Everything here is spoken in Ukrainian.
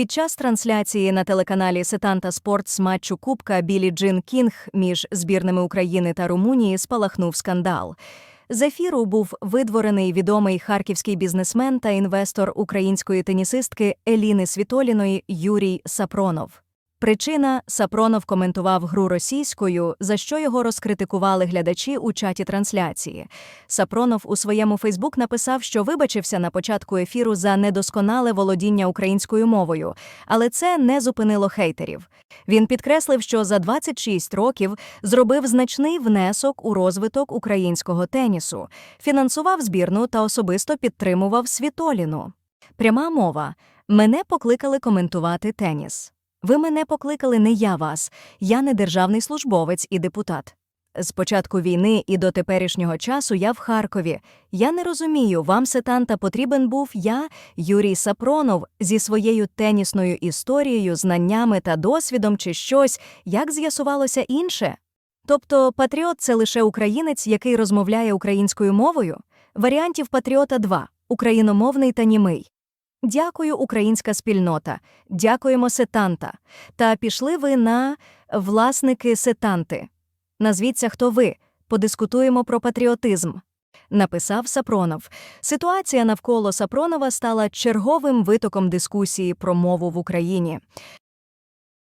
Під час трансляції на телеканалі Сетанта Спорт з матчу Кубка Білі Джин Кінг між збірними України та Румунії спалахнув скандал. З ефіру був видворений відомий харківський бізнесмен та інвестор української тенісистки Еліни Світоліної Юрій Сапронов. Причина Сапронов коментував гру російською, за що його розкритикували глядачі у чаті трансляції. Сапронов у своєму Фейсбук написав, що вибачився на початку ефіру за недосконале володіння українською мовою, але це не зупинило хейтерів. Він підкреслив, що за 26 років зробив значний внесок у розвиток українського тенісу, фінансував збірну та особисто підтримував Світоліну. Пряма мова. Мене покликали коментувати теніс. Ви мене покликали не я вас, я не державний службовець і депутат. З початку війни і до теперішнього часу я в Харкові. Я не розумію, вам сетанта потрібен був я, Юрій Сапронов, зі своєю тенісною історією, знаннями та досвідом чи щось, як з'ясувалося інше. Тобто патріот це лише українець, який розмовляє українською мовою? Варіантів патріота два україномовний та німий. Дякую, українська спільнота. Дякуємо сетанта. Та пішли ви на власники сетанти. Назвіться, хто ви. Подискутуємо про патріотизм. Написав Сапронов. Ситуація навколо Сапронова стала черговим витоком дискусії про мову в Україні.